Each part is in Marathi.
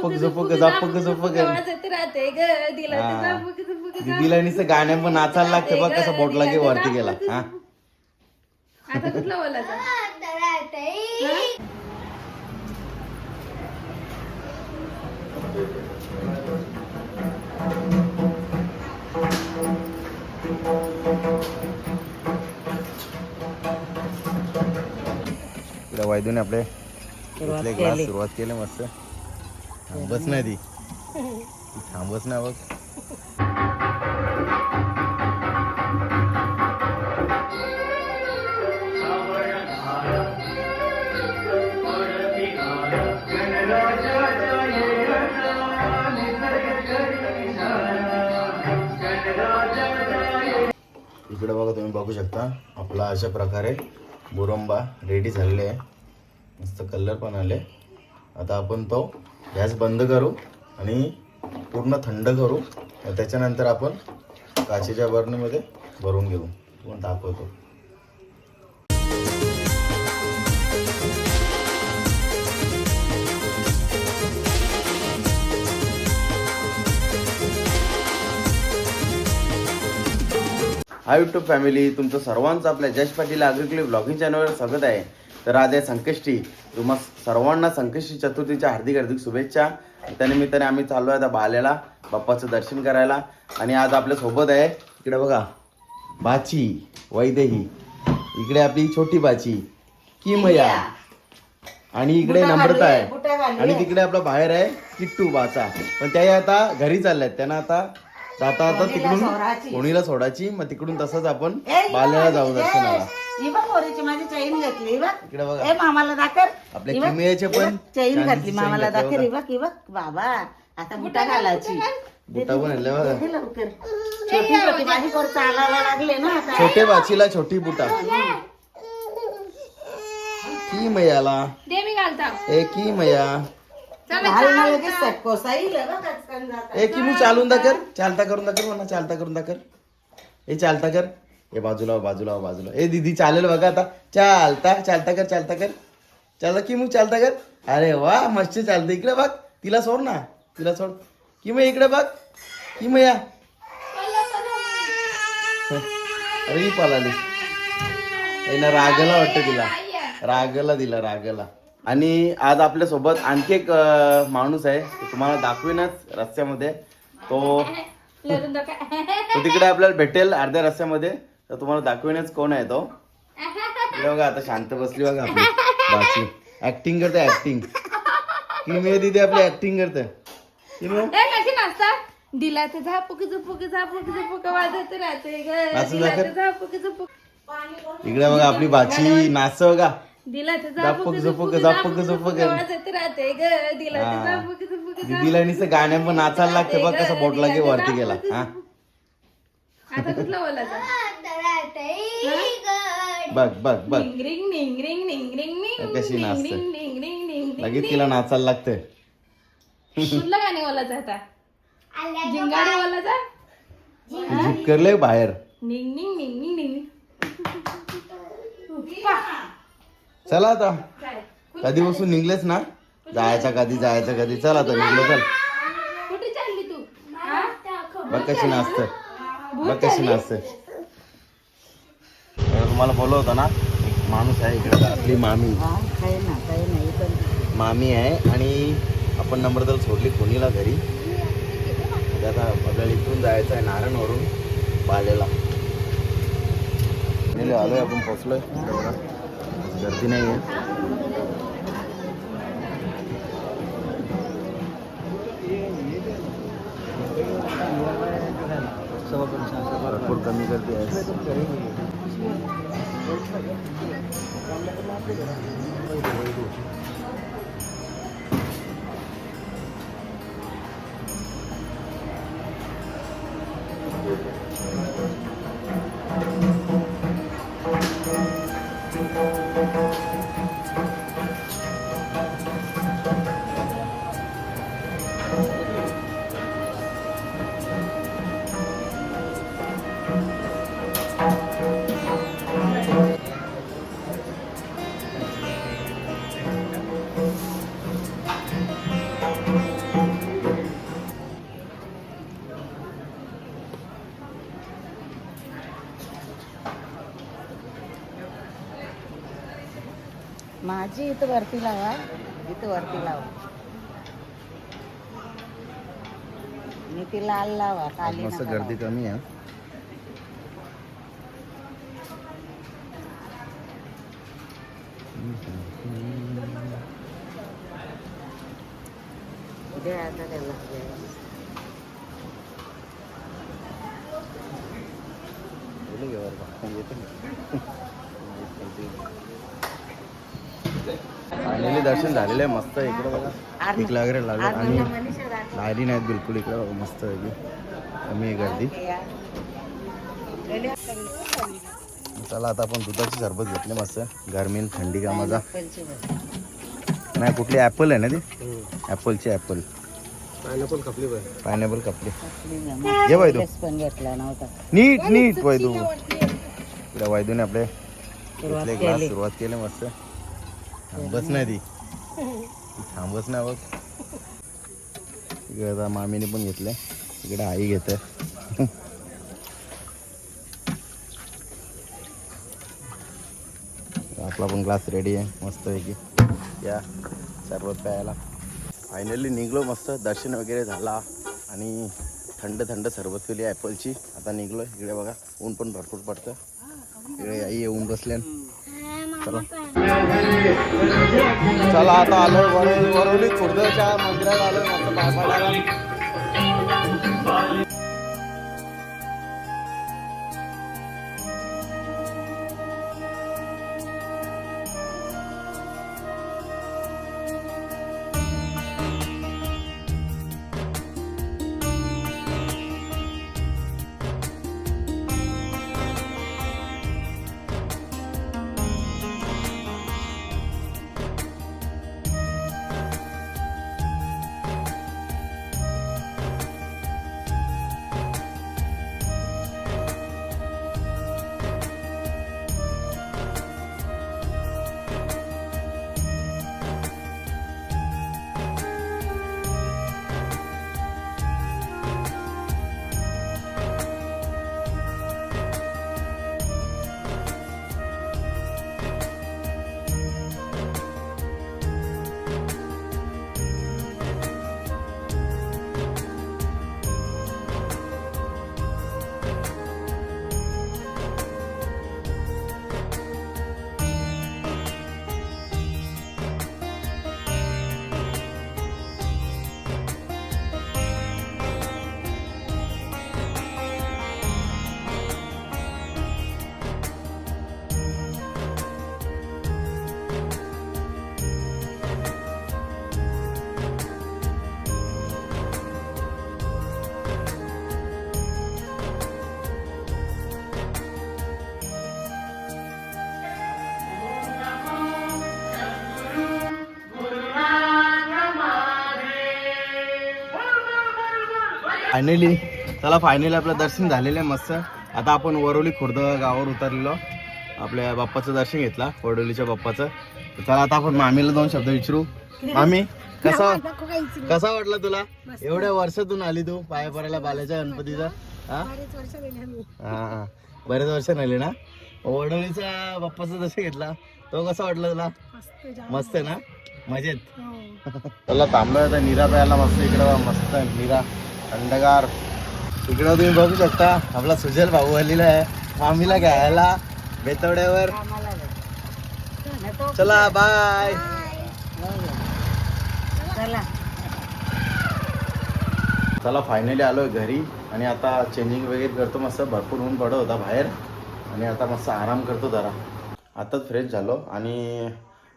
झपक झपक झपक झपक दिदीला नुसतं गाण्या पण नाचायला लागतं बघ कसं बोटला की वरती गेला. हा. आता कुठला आपले सुरुवात केली मस्त. थांबच नाही ती. थांबत थांबच नाही बघ. इकडे बघा तुम्ही बघू शकता. आपला अशा प्रकारे बुरंबा रेडी झालेले आहे. मस्त कलर पण आले. आता आपण तो गॅस बंद करू आणि पूर्ण थंड करू. त्याच्यानंतर आपण काचेच्या बरणीमध्ये भरून घेऊ. पण दाखवतो. हा युट्यूब फॅमिली तुमचं सर्वांचं आपल्या जश पाटील अग्रिकली ब्लॉगिंग चॅनलवर स्वागत आहे. तर आज आहे संकष्टी. तुम्हा सर्वांना संकष्टी चतुर्थीच्या हार्दिक हार्दिक शुभेच्छा. त्यानिमित्ताने आम्ही चाललो आहे आता बाल्याला बाप्पाचं दर्शन करायला. आणि आज आपल्यासोबत आहे इकडे बघा बाची वैदेही. इकडे आपली छोटी बाची किमया. आणि इकडे नम्रता आहे. आणि तिकडे आपला बाहेर आहे किट्टू बाचा. पण त्या आता घरी चालल्यात. त्यांना आता जाता आता तिकडून कोणीला सोडायची. मग तिकडून तसंच आपण बाल्याला जाऊ दर्शनाला. ही बघ पोरीची माझी चैन घातली ही बघ. इकडे बघा. ए मामाला दाखर आपल्या किमयाचे पण चैन घातली चांदीची मामाला घातली दाखर ही बघ. ही बघ. बाबा आता बुटा घालायची. बुटा पण आणले बघा. दे लवकर. छोटी छोटी माझी पोर चालायला लागले ना आता. छोटे बाचीला छोटी बुटा. की मयाला? दे मी घालता. ए की मया? घाल ना लगेच जाता. ए की मू चालून दाखर चालता करून दाखर म्हणा चालता करून दाखर ए चालता कर. बाजूला हो, बाजूला हो, बाजूला ए दीदी चालेल बघा आता. चालता चालता कर चालता कर. चालता की मग चालता कर? अरे वा मस्त चालतं इकडे बघ. तिला सोड ना. तिला सोड. की मग इकडे बघ. की मग या. अरे ही पळाली ए ना रागला वाटतं तिला. रागला दिला रागला. आणि आज आपल्यासोबत आणखी एक माणूस आहे. तुम्हाला दाखवीनच रस्त्यामध्ये. तो तिकडे आपल्याला भेटेल अर्ध्या रस्त्यामध्ये. तर तुम्हाला दाखवीनच कोण आहे तो. बघा आता शांत बसली बघा आपली बाची ऍक्टिंग करते ऍक्टिंग किमी दिदी आपली ऍक्टिंग करते किमी? दिला तर झापूक झुपूक झापूक झुपूक वाजत राहते ग. इकडे बघा आपली बाची नाच बघा. दिला तर झापूक, झापूक झुपूक, झापूक, झुपूक. वाजत राहते ग. दिला तर. झापूक झुपूक दिदीला नुसतं गाण्या पण नाचायला लागतं बघ कसं बोटला की वरती गेला. हा. आता कुठला बोलायचा बघ बघ बघ. निंग रिंग निंग रिंग निंग रिंग निंग कशी निंग नाचते. रिंग निंग रिंग निंग रिंग लगेच तिला नाचायला लागतंय. कुठलं गाणे बोलायचं आता. जिंगाडे बोलायचा ती झिपकरले बाहेर. निंग निंग निंग निंग निंग. चला आता. काय? कधी बसून निघलेच ना? जायचा कधी जायचं कधी. चल आता निघलो चल. कुठे चालली तू? हा? बघ कशी नाचते बघ कशी नाचते. तुम्हाला बोलवतो ना एक माणूस आहे इकडे आपली मामी. हा, काही ना काही नाही पण. मामी आहे आणि आपण नम्रताला सोडली कोणीला घरी. म्हणजे आता आपल्याला इथून जायचं आहे नारायणवरून पालेला. आलोय आपण पोचलोय गर्दी नाही आहे भरपूर कमी गर्दी आहे. माझी इथं वरती लावा इथं वरती लावा आणि ती लाल लावा खाली मस्त नका गर्दी कमी आहे लावू. दे आता त्याला. फायनली दर्शन झालेलं आहे मस्त इकडे बघा. ठीक वगैरे लागलं. आणि. लाईनी नाहीत बिलकुल इकडे बघा मस्त आहे कमी आहे गर्दी. चला आता आपण दुधाची सरबत घेतले मस्त. गरमीन थंडी का मजा. नाही कुठली ॲपल आहे ना ती? ॲपलची ॲपल. पायनॅपल बाय पायनॅपल पण घेतला नव्हता. नीट नीट वैदू. इकडे वैदूने आपले ग्लास केली. सुरुवात केली मस्त. थांबच नाही ती. थांबत थांबच बघ. इकडे आता मामीने पण घेतलंय. इकडे आई घेते आपला पण ग्लास रेडी आहे. मस्त पैकी या सरबत प्यायला. फायनली निघलो मस्त. दर्शन वगैरे झाला. आणि थंड थंड सरबत केली ॲपलची आता निघलो इकडे बघा ऊन पण भरपूर पडतं. इकडे आई येऊन बसल्या चला. चला आता आलो वरवली वरवली खुर्दच्या मंदिरात आलो मस्त पाय फायनली चला फायनली आपलं दर्शन झालेलं आहे मस्त. आता आपण वरोली खुर्द गावावर उतरलेलो. आपल्या बाप्पाचं दर्शन घेतला वडोलीच्या बाप्पाचं. चला आता आपण मामीला दोन शब्द विचारू. मामी कसा कसा वाटला तुला? एवढ्या वर्षातून आली तू पाया पडायला बाल्याच्या गणपतीचा. हा? हा हा. बरेच वर्ष झाले ना? वडोलीचा बाप्पाचा दर्शन घेतला. तो कसा वाटला तुला? मस्त आहे ना? मजेत. चला थांबलोय आता निरा प्यायला मस्त इकडे मस्त निरा. थंडगार इकडे तुम्ही बघू शकता आपला सुजल भाऊ आलेला आहे. मामीला घ्यायला बेतवड्यावर. चला बाय चला चला फायनली आलोय घरी. आणि आता चेंजिंग वगैरे करतो मस्त भरपूर ऊन पडत होता बाहेर. आणि आता मस्त आराम करतो जरा. आताच फ्रेश झालो. आणि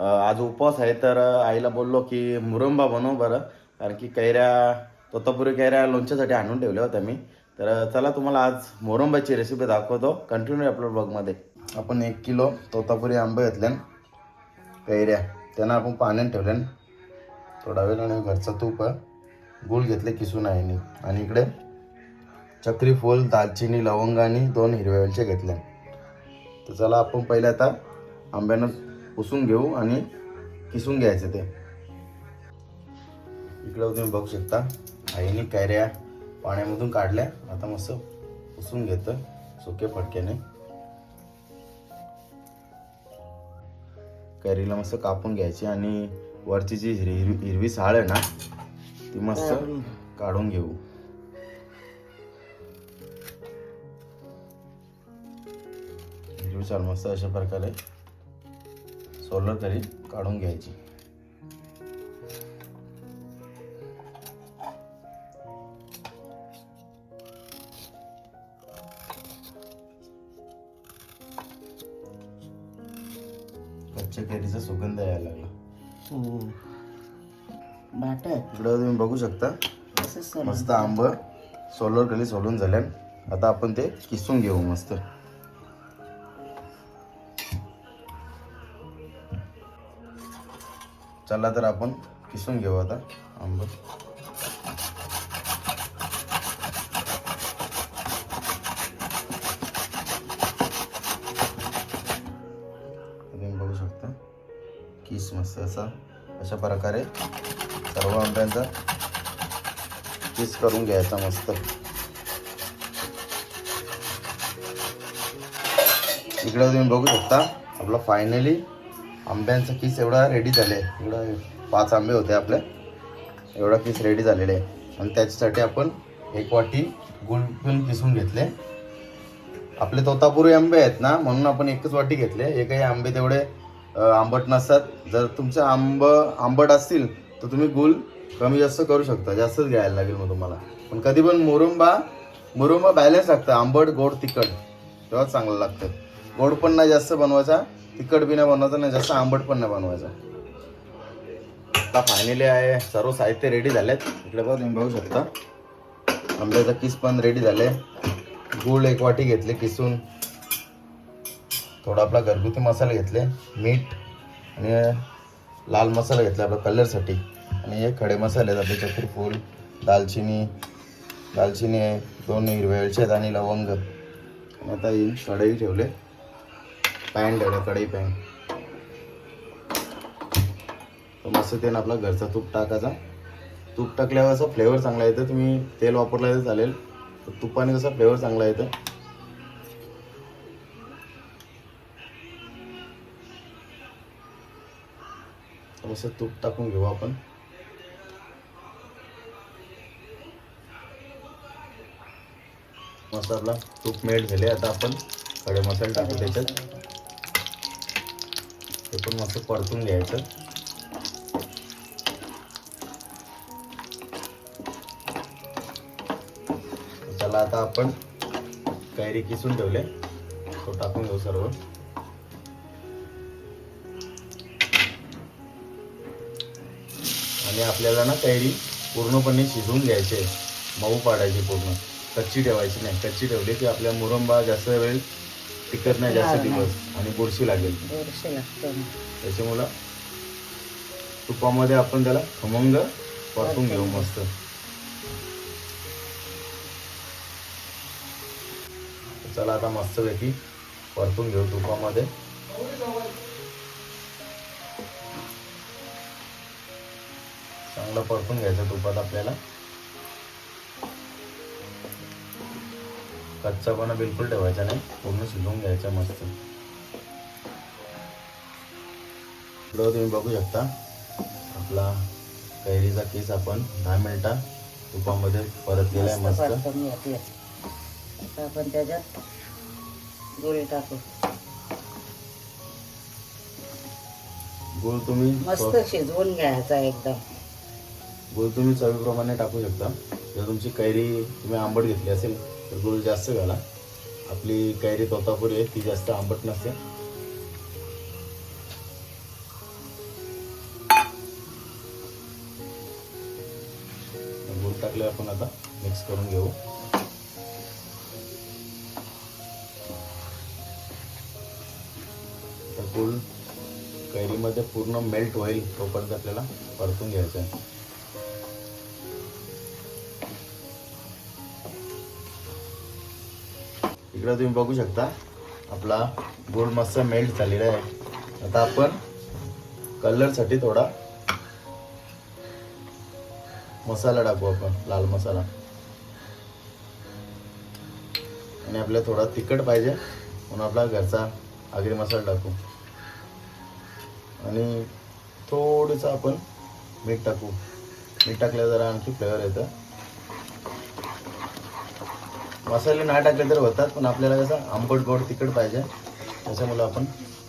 आज उपवास आहे तर आईला बोललो की मुरंबा बनव बरं. कारण की कैऱ्या तोतापुरी कैऱ्या लोणच्यासाठी आणून ठेवल्या होत्या मी. तर चला तुम्हाला आज मोरंबाची रेसिपी दाखवतो. कंटिन्यू आपल्या ब्लॉगमध्ये आपण एक किलो तोतापुरी आंबे घेतल्यान कैऱ्या. त्यांना आपण पाण्यात ठेवल्यान थोडा वेळ आणि घरचं तूप गुळ घेतले किसून आहे आणि इकडे चक्री फूल दालचिनी लवंग आणि दोन हिरव्या वेलच्या घेतल्या तर चला आपण पहिले आता आंब्यानं पुसून घेऊ आणि किसून घ्यायचं ते. इकडं तुम्ही बघू शकता. आईने कैऱ्या पाण्यामधून काढल्या. आता मस्त पुसून घेतं सुके फटक्याने कैरीला मस्त कापून घ्यायची आणि वरची जी हिरवी हिरवी- साळ आहे ना ती मस्त काढून. घेऊ. हिरवी साळ मस्त अशा प्रकारे सोलर करी काढून घ्यायची. कच्च्या कैरीचा सुगंध यायला लागला. बाट इकडं तुम्ही बघू शकता. असं. मस्त आंब सोलर कली सोलून झाल्या आता आपण ते किसून घेऊ मस्त. चला तर आपण किसून घेऊ आता आंब. असा अशा प्रकारे सर्व आंब्यांचा पीस करून घ्यायचा मस्त. इकडे तुम्ही बघू शकता आपला फायनली आंब्यांचा किस एवढा रेडी झाले. एवढा पाच आंबे होते आपले. एवढा किस रेडी झालेले आहे. आणि त्याच्यासाठी आपण एक वाटी गुळ पण किसून घेतले. आपले तोतापुरी आंबे आहेत ना म्हणून आपण एकच वाटी घेतले. हे आंबे तेवढे आंबट नसतात. जर तुमचं आंब आंबट असतील तर तुम्ही गुल कमी जास्त करू शकता. जास्तच घ्यायला लागेल मग तुम्हाला. पण कधी पण मुरुंबा मुरुंबा बॅलन्स लागतं. आंबट गोड तिखट. तेव्हा चांगलं लागतं. गोड पण नाही जास्त बनवायचा. तिखट बी नाही बनवायचा नाही जास्त आंबट पण नाही बनवायचा. आता फायनली आहे. सर्व साहित्य रेडी झालेत. इकडे बघा तुम्ही बघू शकता. आंब्याचा किस पण रेडी झाले. गूळ एक वाटी घेतले किसून. थोडा आपला घरगुती मसाला घेतले मीठ आणि लाल मसाला घेतला आपला कलरसाठी. आणि हे खडे मसाले आहेत आपले चक्रफूल दालचिनी दालचिनी आहे दोन हिरव्या वेलची आहेत आणि लवंग. आता ही कढई ठेवले. पॅन ठेवलं कढई पॅन. तर मस्त त्यानं आपला घरचा तूप टाकायचा. तूप टाकल्यावर असं फ्लेवर चांगला येतं. तुम्ही तेल वापरलं तर चालेल. तर तुपाने कसा फ्लेवर चांगला येतं. मस्त तूप टाकून घेऊ आपण. मस्त आपला तूप मेल्ट झाले. आता आपण खडे मसाले टाकू त्याच्यात. ते पण मस्त परतून घ्यायचं. त्याला आता आपण कैरी किसून ठेवले. तो टाकून घेऊ सर्व. आणि आपल्याला ना कैरी पूर्णपणे शिजवून घ्यायची. आहे मऊ पाडायची पूर्ण. कच्ची ठेवायची नाही. कच्ची ठेवली की आपल्या मुरंबा जास्त वेळ टिकत नाही जास्त दिवस आणि बुरशी लागेल. त्याच्यामुळं तुपामध्ये आपण त्याला खमंग परतून घेऊ मस्त. चला आता मस्तपैकी परतून घेऊ तुपामध्ये. चांगलं परतून घ्यायचं तुपात आपल्याला. कच्चापणा बिलकुल ठेवायचा नाही पूर्ण शिजवून घ्यायचा मस्त. तुम्ही बघू शकता आपला कैरीचा केस आपण दहा मिनिटा तुपामध्ये परतलेला आहे मस्त. आपण त्याच्यात गोळी टाकू. गुळ तुम्ही मस्त शिजवून घ्यायचा एकदम. गुळ तुम्ही चवीप्रमाणे टाकू शकता. जर तुमची कैरी तुम्ही आंबट घेतली असेल तर गुळ जास्त घाला. आपली कैरी तोतापुरी आहे ती जास्त आंबट नसते. गुळ टाकले आपण आता मिक्स करून घेऊ. तर गुळ कैरीमध्ये पूर्ण मेल्ट होईल तोपर्यंत आपल्याला परतून घ्यायचं आहे. इकडं तुम्ही बघू शकता. आपला गोल मस्त मेल्ट झालेला आहे. आता आपण कलरसाठी थोडा मसाला टाकू आपण लाल मसाला. आणि आपल्याला थोडा तिखट पाहिजे म्हणून आपला घरचा आगरी मसाला टाकू. आणि थोडंसं आपण मीठ टाकू. मीठ टाकल्यावर जरा आणखी फ्लेवर येतं. मसाले नाही टाकले तर होतात पण आपल्याला कसं आंबट गोड तिखट पाहिजे. त्याच्यामुळे आपण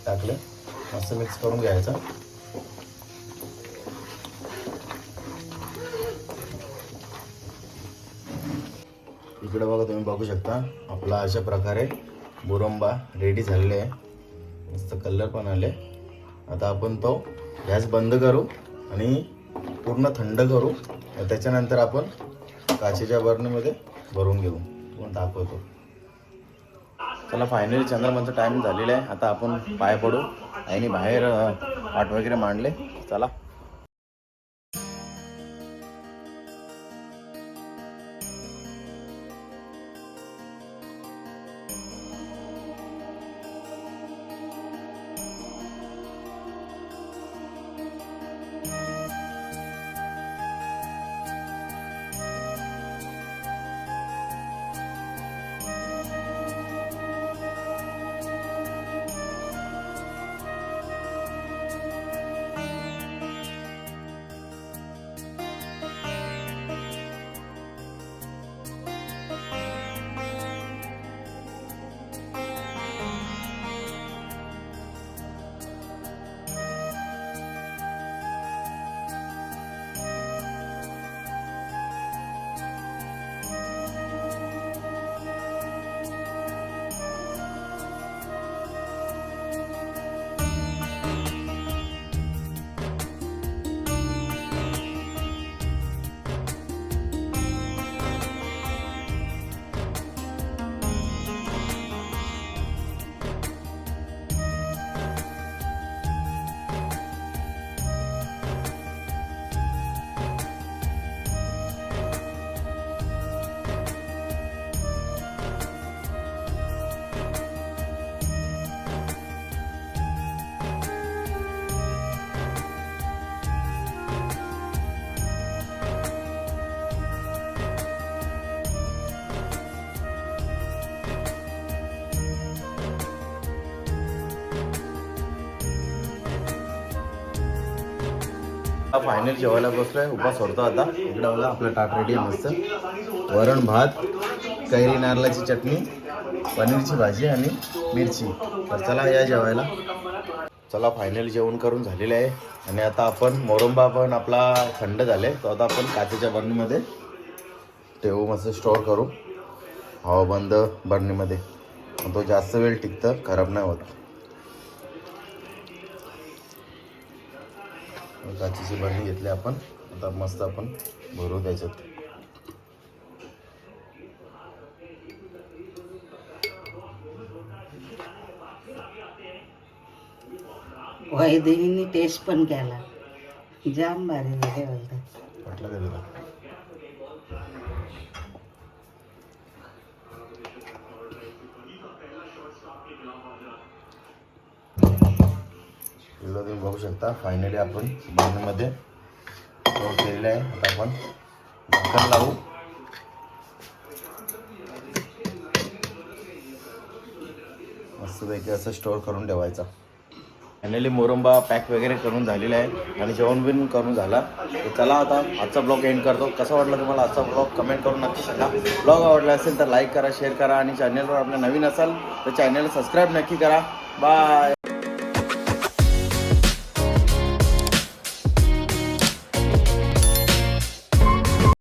टाकलं. मस्त मिक्स करून घ्यायचं. इकडे बघा तुम्ही बघू शकता आपला अशा प्रकारे बुरंबा रेडी झालेले आहे. मस्त कलर पण आले. आता आपण तो गॅस बंद करू आणि पूर्ण थंड करू. त्याच्यानंतर आपण काचेच्या बरणीमध्ये भरून घेऊ. तुम्हाला दाखवतो. चला फायनली चंद्रमाचा टाइम झालेला आहे. आता आपण पाय पडू. आणि बाहेर अं, वगैरे मांडले. चला. फायनल जेवायला बसलोय. उपास सोडतो आता. इकडं बघा आपलं टाक रेडी आहे मस्त. वरण भात कैरी नारळाची चटणी पनीरची भाजी आणि मिरची. तर चला या जेवायला. चला फायनल जेवण करून झालेलं आहे. आणि आता आपण मोरंबा पण आपला थंड झाले तो आता आपण काचेच्या बरणीमध्ये ठेवू मस्त स्टोअर करू. हवा बंद बरणीमध्ये. तो जास्त वेळ टिकतं खराब नाही होत. काचेची बरणी घेतली आपण. आता मस्त आपण भरू त्याच्यात. वैदेवीने टेस्ट पण केला. जाम भारी झाले वाटलं का तुला? इकडं तुम्ही बघू शकता फायनली आपण बरणीमध्ये स्टोअर केलेलं आहे. आता आपण झाकण लावू. मस्तपैकी असं स्टोअर करून ठेवायचा. फायनली मोरंबा पॅक वगैरे करून झालेला आहे आणि जेवण बिन करून झाला. तर चला आता आजचा ब्लॉग एंड करतो. कसा वाटला तुम्हाला आजचा ब्लॉग कमेंट करून नक्की सांगा. ब्लॉग आवडला असेल तर लाईक करा शेअर करा आणि चॅनलवर आपल्या नवीन असाल तर चॅनल सबस्क्राईब नक्की करा. बाय